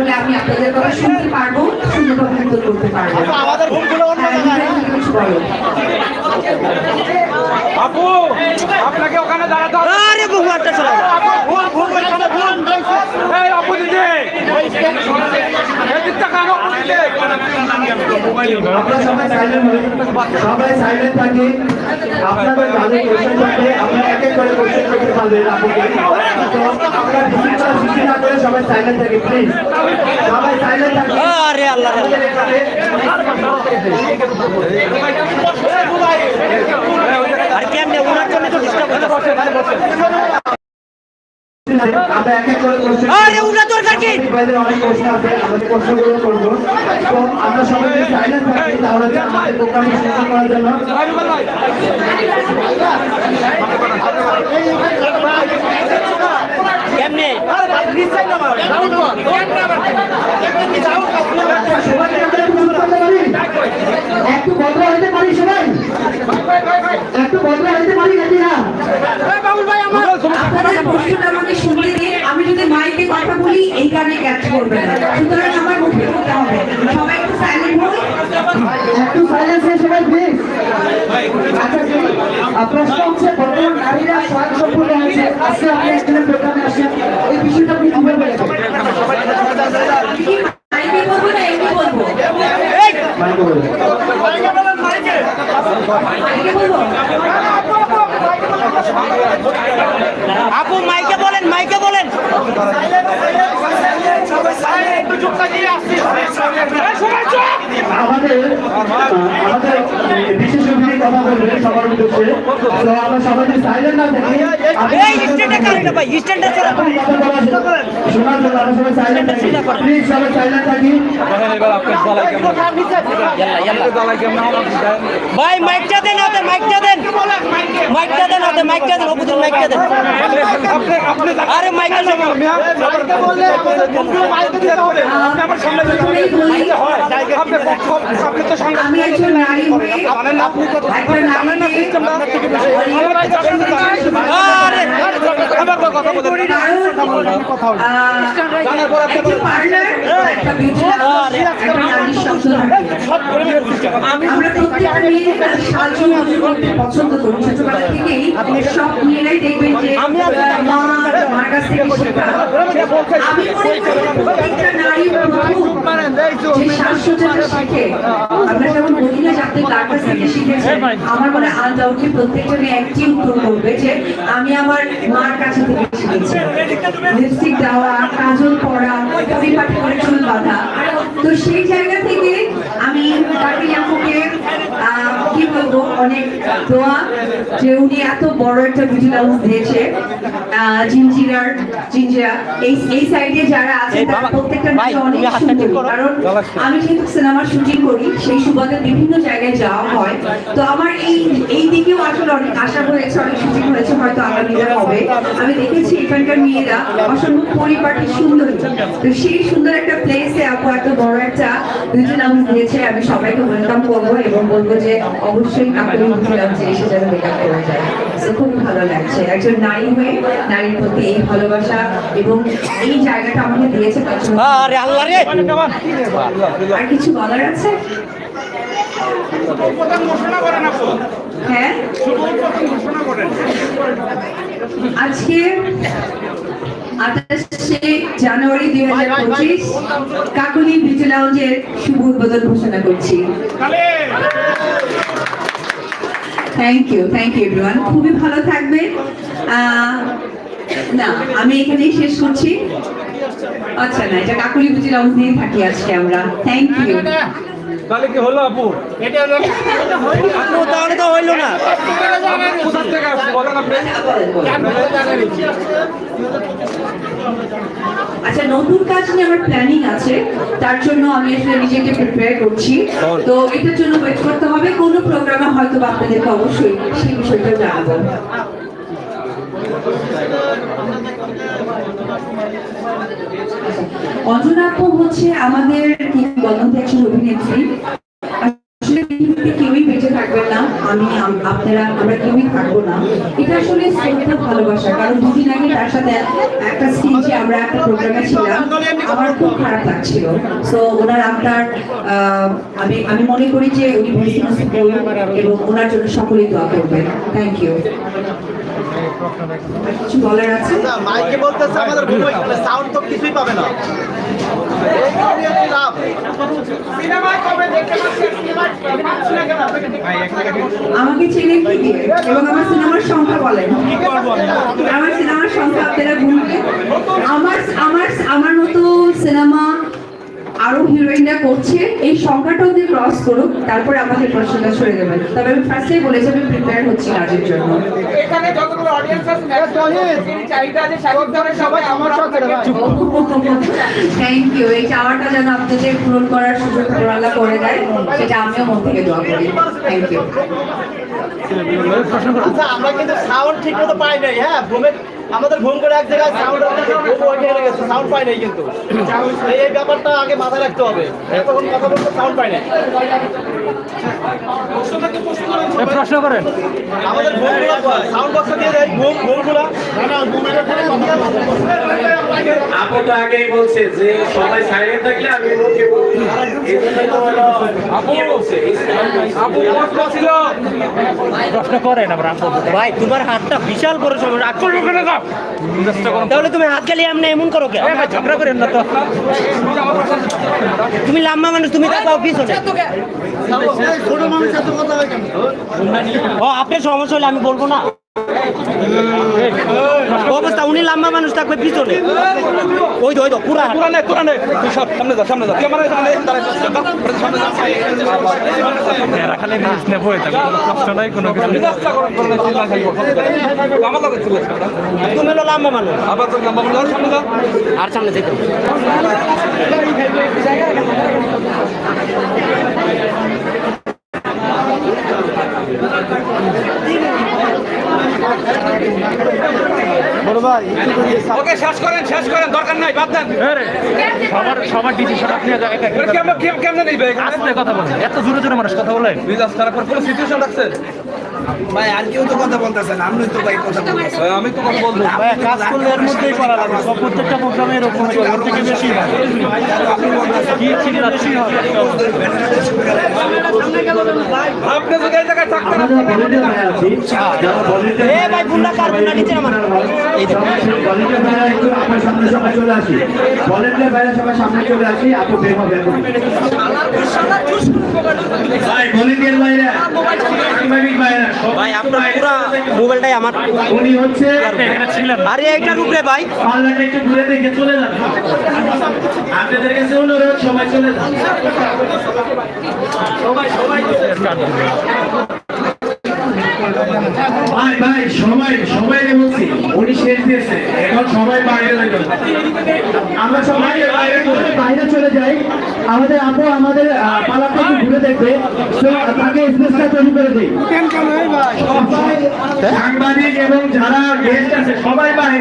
তাহলে আমি আপনাদের কথা শুনতে পারব সুন্দরভাবে উত্তর করতে পারব আমাদের ভুলগুলো অন্য হ্যাঁ, জায়গায় তুমি কিছু বলো আপু আপনাকে ওখানে দাঁড়াতে হবে আরে বহু একটা চলে ভুল ভুল ওইখানে ভুল এই আপু দিদি এই দিকটা কেন আপু দিদি আপনারা সবাই সাইলেন্ট সবাই সাইলেন্ট থাকি। আপনাদের যাদের কোশ্চেন থাকবে আপনারা এক এক করে কোশ্চেন করতে পারবেন আপুকে তো আপনারা বিশৃঙ্খলা সৃষ্টি না করে সবাই সাইলেন্ট থাকি প্লিজ সবাই সাইলেন্ট থাকি। আরে আল্লাহ। কেমনে? ওনার জন্য তো ডিস্টার্ব হচ্ছে। দরকার কি অনেক প্রশ্ন আছে আমাদের প্রশ্নগুলো করব তো আমরা সবাই যদি সাইলেন্ট থাকি তাহলে আমাদের প্রোগ্রামে সুন্দর করার জন্য কেমনে সবাই আমরা একটু চুপ করতে পারি একটু ভদ্র হইতে পারি সবাই একটু ভদ্র হইতে পারি নাকি না আপনাদের প্রশ্নটা আমাকে শুনতে দিয়ে আমি যদি মাইকে কথা বলি এই গানে ক্যাচ করবে না সুতরাং আমার মুখে বলতে হবে সবাই একটু সাইলেন্ট হই একটু সাইলেন্স সবাই প্লিজ আচ্ছা প্রশ্ন হচ্ছে, বর্তমান নারীরা স্বয়ং হয়েছে। আজকে আপনি একজনের প্রোগ্রামে আসেন। এই বিষয়টা আপনি বলব আপু মাইকে বলেন মাইকে বলেন। আমাদের আমাদের অতিথি সবার উদ্দেশ্যে তো আমরা সবাই সাইলেন্ট না থাকি শোনার জন্য আমরা সবাই সাইলেন্ট থাকি প্লিজ সবাই সাইলেন্ট থাকি ভাই মাইকটা দেন ওতে মাইকটা দেন মাইকটা দেন ওতে মাইকটা দেন অবুদের মাইকটা দেন আপনি আপনি আরে মাইকটা দেন মিয়া বললে মাইকে দিতে হবে আপনি আমার সামনে প্রথমেই বলি আপনি আপনি তো সঙ্গে আমি একজন নারী হয়ে আপনি কথা আমরা প্রত্যেকটা মেয়ে তার সাজু গুজু করতে পছন্দ করি ছোটবেলা থেকেই সব মেয়েরাই দেখবেন যে আহ, কাছ থেকে আমি মনে করি প্রত্যেকটা নারী প্রথম যে সাজসজ্জাটা শিখে আমরা মনে আনডাউটলি প্রত্যেকটা একটি উত্তর করবে যে আমি আমার মার কাছে থেকে শিখেছি। লিপস্টিক দেওয়া কাজল পরা পরিপাটি করে চুল বাঁধা। তো সেই জায়গা থেকে আমি তাকে আপুকে কি বলব অনেক দোয়া যে উনি এত বড় একটা হাউস দিয়েছে। জিঞ্জিরার জিঞ্জিরা এই এই সাইডে যারা আছে তারা প্রত্যেকটা অনেক তুমি হাতটা ঠিক সুন্দর। কারণ আমি যেহেতু সিনেমার শুটিং করি সেই সুবাদে বিভিন্ন জায়গায় যাওয়া হয়। তো আমার এই এই দিকেও আসলে অনেক আশা হয়েছে অনেক শুটিং হয়েছে হয়তো আগামীতে হবে। আমি দেখেছি এখানকার মেয়েরা অসম্ভব পরিপাটি সুন্দর। তো সেই সুন্দর একটা প্লেসে আপু এত বড় একটা বিউটি লাউঞ্জ দিয়েছে আমি সবাইকে ওয়েলকাম করব এবং বলব যে অবশ্যই বিউটি লাউঞ্জে এসে যেন মেকআপ করে যায় খুব ভালো লাগছে। একজন নারী হয়ে নারীর প্রতি এই ভালোবাসা এবং এই জায়গাটা আমাকে দিয়েছে আরে আল্লাহ রে! আর কিছু বলার আছে? হ্যাঁ? আজকে আঠাশে জানুয়ারি দুই হাজার পঁচিশ লাউঞ্জের শুভ উদ্বোধন ঘোষণা করছি। Thank you thank you everyone খুবই ভালো থাকবে আহ, না আমি এখানেই শেষ করছি। আচ্ছা না এটা কাকুলি বিউটি লাউঞ্জ নিয়ে থাকি আজকে আমরা। থ্যাংক ইউ তাহলে কি হলো আপু? আপু তাহলে তো হইল না। কোথা থেকে আসছে? বলেন আপনি আচ্ছা নতুন কাজ নিয়ে আমার প্ল্যানিং আছে। তার জন্য আমি আসলে নিজেকে প্রিপেয়ার করছি। তো এটার জন্য ওয়েট করতে হবে। কোনো প্রোগ্রামে হয়তো বা আপনাদেরকে অবশ্যই সেই বিষয়টা জানাব। অঞ্জনা হচ্ছে আমাদের কিংবদন্তি একজন অভিনেত্রী। আসলে কেউই বেঁচে থাকবেন না, আমি আপনারা, আমরা কেউই থাকব না। এটা আসলে শ্রদ্ধা, ভালোবাসা। কারণ দুদিন আগে তার সাথে একটা স্টেজে আমরা একটা প্রোগ্রামে ছিলাম, আমার খুব খারাপ লাগছিল। সো ওনার আপনার আমি আমি মনে করি যে উনি এবং ওনার জন্য সকলেই দোয়া করবেন। থ্যাংক ইউ কিছু বলার আছে মাইকে বলতেছে আমাদের ভূমি সাউন্ড তো কিছুই পাবে না। এইগুলো নিয়ে কি লাভ। আমাকে চেনে কি? দিয়ে এবং আমার সিনেমার সংখ্যা বলেন। আমার সিনেমার সংখ্যা আপনারা গুনবে আমার আমার আমার মতো আরও হিরোইনরা করছে এই সংখ্যাটা অব্দি ক্রস করুক তারপরে আমাদের প্রশ্নটা সরে দেবেন তবে আমি ফার্স্টেই বলেছি আমি প্রিপেয়ার হচ্ছি কাজের জন্য। এখানে যতগুলো অডিয়েন্স আছে এই চাহিদা যে শাকিব খানের সবাই আমার সাথে থ্যাংক ইউ এই চাওয়াটা যেন আপনাদের পূরণ করার সুযোগ আল্লাহ করে দেয় সেটা আমিও মন থেকে দোয়া করি। থ্যাংক ইউ আচ্ছা আমরা কিন্তু সাউন্ড ঠিক মতো পাই নাই হ্যাঁ? ভূমে আমাদের ঘুম করে এক জায়গায় সাউন্ড গেছে সাউন্ড পাই নাই কিন্তু। এই এই ব্যাপারটা আগে মাথায় রাখতে হবে। এতক্ষণ কথা বলতে সাউন্ড পাই নাই। প্রশ্ন করেন। আমাদের সাউন্ড বক্স দিয়ে দেয়। ঘুম ঘুমগুলো আপু তো আগেই বলছে যে সবাই সাইলেন্ট থাকলে আমি মুখে বলব এই জন্য তো হলো আপু আপু ছিল। প্রশ্ন করেন আমরা ভাই তোমার হাতটা বিশাল বড় সমস্যা আকল করে দাও? তাহলে তুমি হাত খালি এমনি এমন করো কে? ঝগড়া করেন না তো। তুমি লাম্বা মানুষ তুমি তাকাও পিছনে। ছোট মানুষের সাথে কথা হয় ও আপনার সমস্যা হলে আমি বলব না অবস্থা উনি লাম্বা মানুষ থাকবে পিছনে ওই তো ওই তো পুরা হাত। পুরানে পুরানে তুই সব সামনে যা সামনে যা ক্যামেরা সামনে সামনে যা এরা খালি নিউজ নেব হয়ে থাকে কোনো কষ্ট নাই কোনো কিছু চিল্লা আমার লাগে তুমি হলো লাম্বা মানুষ আবার তো লম্বা বলে সামনে যা আর সামনে যেতে ওকে শেষ করেন শেষ করেন দরকার নাই বাদ দেন। সবার সবার ডিসিশন আপনি কেমন কেমন নেই ভাই আস্তে কথা বলেন এত জোরে জোরে মানুষ কথা বলে। মিজাজ খারাপ করে কোনো সিচুয়েশন রাখছে? ভাই আর কেউ তো কথা বলতেছেন আপনি তো ভাই কথা বলতেছেন আমি তো কথা বলব। কাজ করলে এর মধ্যেই করা লাগে সব প্রত্যেকটা প্রোগ্রামে এরকম ওর থেকে বেশি হয় হয় আপনি যদি এই জায়গায় থাকতেন আমরা ভলেন্টিয়ার ভাই আছি যারা ভলেন্টিয়ার এ ভাই বুন্ডা কার বুন্ডা নিচে নামান এই আপনার সামনে সবাই চলে আসি ভলেন্টিয়ার ভাইরা সবাই সামনে চলে আসি আপু বের হবে ভাই ভলেন্টিয়ার ভাইরা সবাই ভাই আপনার পুরা মোবাইলটাই আমার। উনি হচ্ছে আরে এইটার উপরে ভাই। পাল্লাটা একটু ঘুরে দেখে চলে যান। আপনাদের কাছে অনুরোধ সবাই চলে যান। ভাই ভাই সবাই সবাই বলছি উনি শেষ দিয়েছে এখন সবাই বাইরে আমরা সবাই বাইরে বাইরে চলে যাই। আমাদের আপু আমাদের পালাটা একটু ঘুরে দেখবে। তো তাকে স্পেসটা তৈরি করে দিই। সবাই সাংবাদিক এবং যারা গেস্ট আছে সবাই বাইরে।